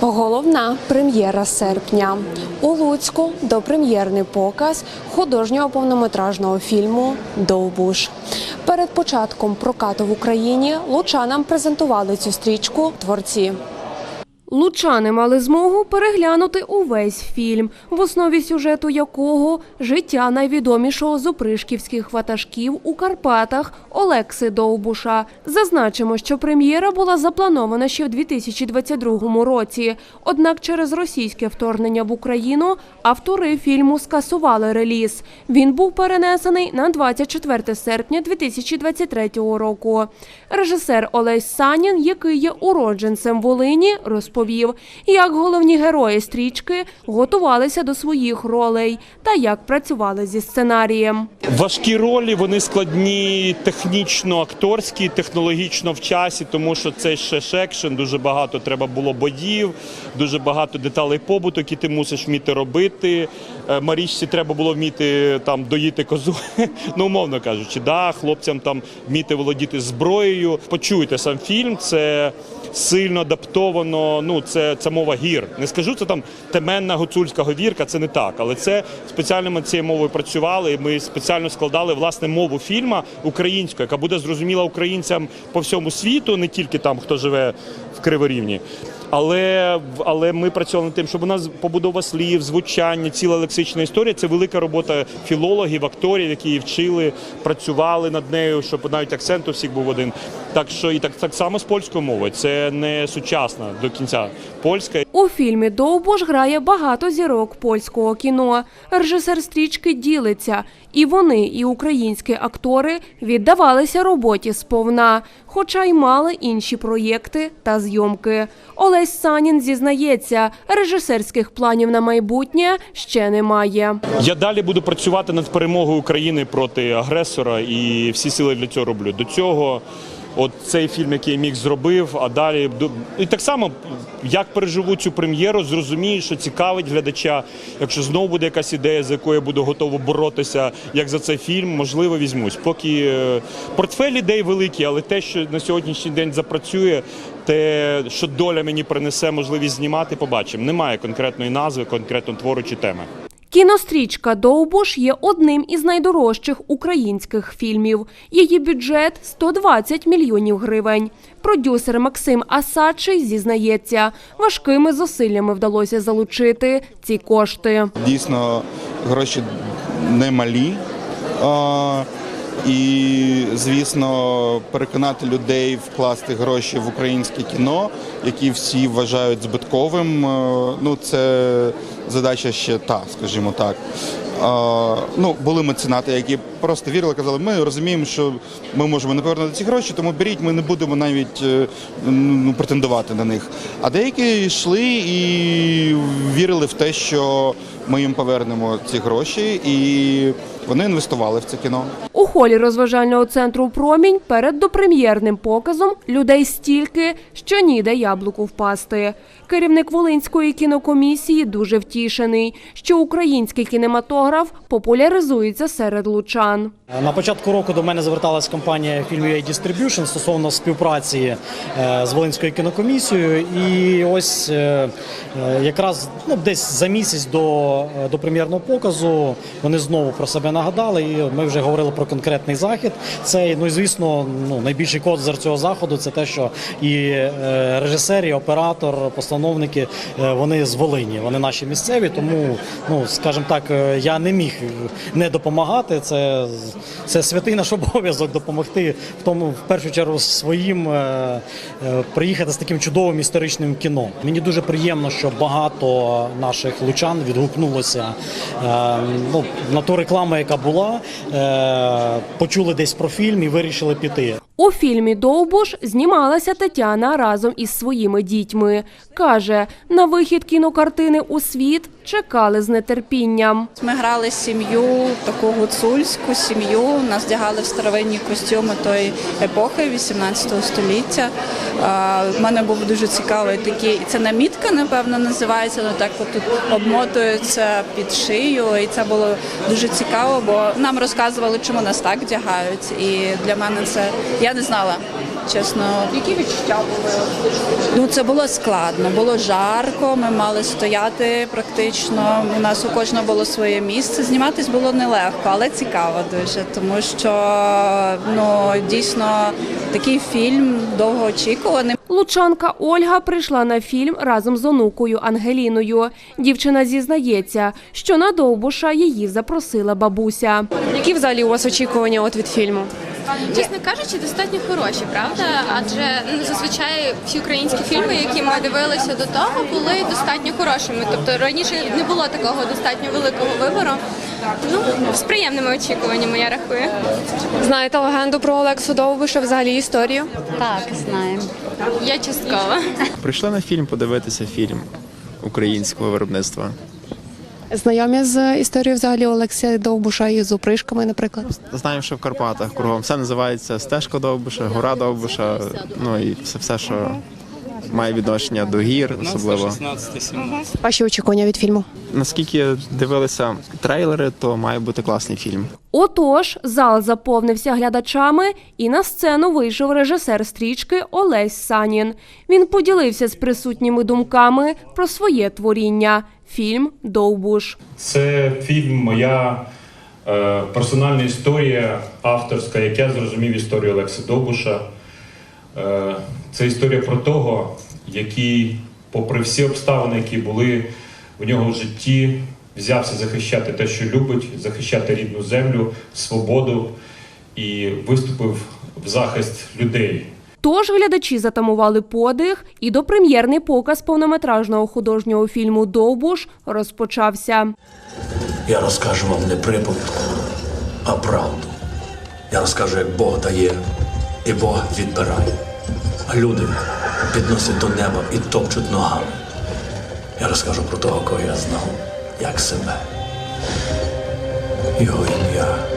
Головна прем'єра серпня у Луцьку допрем'єрний показ художнього повнометражного фільму Довбуш. Перед початком прокату в Україні лучанам презентували цю стрічку творці. Лучани мали змогу переглянути увесь фільм, в основі сюжету якого життя найвідомішого з опришківських ватажків у Карпатах Олекси Довбуша. Зазначимо, що прем'єра була запланована ще в 2022 році. Однак через російське вторгнення в Україну автори фільму скасували реліз. Він був перенесений на 24 серпня 2023 року. Режисер Олесь Санін, який є уродженцем Волині, розповів, як головні герої стрічки готувалися до своїх ролей та як працювали зі сценарієм. Важкі ролі, вони складні технічно, акторські, технологічно в часі, тому що це ще ж екшен, дуже багато треба було боїв, дуже багато деталей побуту, які ти мусиш вміти робити. Е, Марічці треба було вміти там доїти козу, ну умовно кажучи, да, хлопцям там вміти володіти зброєю. Почуйте сам фільм, це сильно адаптовано. Ну це, це мова гір. Не скажу, це там теменна гуцульська говірка, це не так, але це спеціально ми цією мовою працювали. і Ми спеціально складали власне мову фільма українською, яка буде зрозуміла українцям по всьому світу, не тільки там, хто живе в Криворівні. Але, але ми працювали над тим, щоб у нас побудова слів, звучання, ціла лексична історія. Це велика робота філологів, акторів, які її вчили, працювали над нею, щоб навіть акцент у всіх був один. Так що і так, так само з польською мовою. Це не сучасна до кінця польська. У фільмі Довбуш грає багато зірок польського кіно. Режисер стрічки ділиться. І вони, і українські актори віддавалися роботі сповна, хоча й мали інші проєкти та зйомки. Олесь Санін зізнається, режисерських планів на майбутнє ще немає. Я далі буду працювати над перемогою України проти агресора і всі сили для цього роблю. До цього. От цей фільм, який міг зробив, а далі і так само, як переживу цю прем'єру, зрозумію, що цікавить глядача. Якщо знову буде якась ідея, за якою я буду готово боротися, як за цей фільм, можливо, візьмусь. Поки е, портфель ідей великий, але те, що на сьогоднішній день запрацює, те, що доля мені принесе можливість знімати, побачимо. Немає конкретної назви, конкретно твору чи теми. Кінострічка Довбуш є одним із найдорожчих українських фільмів. Її бюджет 120 мільйонів гривень. Продюсер Максим Асадчий зізнається, важкими зусиллями вдалося залучити ці кошти. Дійсно, гроші немалі. І, звісно, переконати людей вкласти гроші в українське кіно, які всі вважають збитковим. е, Ну, це задача ще та, скажімо так. Ну, були меценати, які просто вірили, казали, ми розуміємо, що ми можемо не повернути ці гроші, тому беріть, ми не будемо навіть е, ну, претендувати на них. А деякі йшли і вірили в те, що ми їм повернемо ці гроші, і вони інвестували в це кіно. У холі розважального центру Промінь перед допрем'єрним показом людей стільки, що ніде яблуку впасти. Керівник Волинської кінокомісії дуже втішений, що український кінематограф популяризується серед лучан. На початку року до мене зверталась компанія Film UA Distribution стосовно співпраці е, з Волинською кінокомісією. І ось е, е, якраз ну, десь за місяць до, до прем'єрного показу вони знову про себе нагадали. І ми вже говорили про конкретний захід. Це, ну і звісно, ну, найбільший козир цього заходу це те, що і режисер, і оператор, постановники вони з Волині, вони наші місцеві. Тому, ну скажімо так, я не міг не допомагати. Це, це святий наш обов'язок допомогти в тому, в першу чергу, своїм е, е, приїхати з таким чудовим історичним кіно. Мені дуже приємно, що багато наших лучан відгукнулося е, ну, на ту рекламу, яка була, е, почули десь про фільм і вирішили піти. У фільмі Довбуш знімалася Тетяна разом із своїми дітьми. Каже, на вихід кінокартини у світ чекали з нетерпінням. Ми грали сім'ю, таку гуцульську сім'ю. Нас вдягали в старовинні костюми тої епохи 18 століття. У мене був дуже цікавий такий. Це намітка, напевно, називається. Ну так от тут обмотується під шию, і це було дуже цікаво, бо нам розказували, чому нас так вдягають. І для мене це я не знала. Чесно. Які відчуття були? Ну це було складно, було жарко. Ми мали стояти практично. У нас у кожного було своє місце. Зніматись було нелегко, але цікаво дуже, тому що ну дійсно такий фільм довгоочікуваний. Лучанка Ольга прийшла на фільм разом з онукою Ангеліною. Дівчина зізнається, що на Довбуша її запросила бабуся. Які взагалі у вас очікування от від фільму? Чесно кажучи, достатньо хороші, правда? Адже ну, зазвичай всі українські фільми, які ми дивилися до того, були достатньо хорошими. Тобто раніше не було такого достатньо великого вибору. Ну, з приємними очікуваннями, я рахую. Знаєте легенду про Олексу Довбуша, взагалі історію? Так, знаємо. Я частково. Прийшли на фільм подивитися фільм українського виробництва. Знайомі з історією взагалі Олексія Довбуша і з опришками, наприклад. Знаємо, що в Карпатах кругом все називається стежка Довбуша, гора Довбуша, ну і все, все що має відношення до гір, особливо. Ваші очікування від фільму? Наскільки дивилися трейлери, то має бути класний фільм. Отож, зал заповнився глядачами, і на сцену вийшов режисер стрічки Олесь Санін. Він поділився з присутніми думками про своє творіння. Фільм Довбуш. Це фільм моя е, персональна історія, авторська, як я зрозумів історію Олекси Довбуша. Е, це історія про того, який, попри всі обставини, які були у нього в житті, взявся захищати те, що любить, захищати рідну землю, свободу і виступив в захист людей. Тож глядачі затамували подих, і допрем'єрний показ повнометражного художнього фільму Довбуш розпочався. Я розкажу вам не приповідку, а правду. Я розкажу, як Бог дає, і Бог відбирає. А люди підносять до неба і топчуть ногами. Я розкажу про того, кого я знав, як себе. Його ім'я.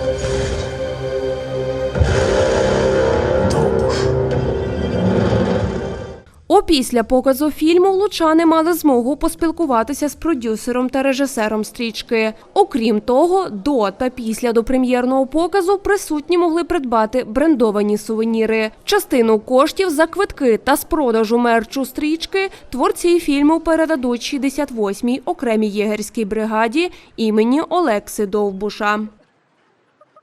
Опісля показу фільму лучани мали змогу поспілкуватися з продюсером та режисером стрічки. Окрім того, до та після допрем'єрного показу присутні могли придбати брендовані сувеніри. Частину коштів за квитки та з продажу мерчу стрічки творці фільму передадуть 68-й окремій єгерській бригаді імені Олекси Довбуша.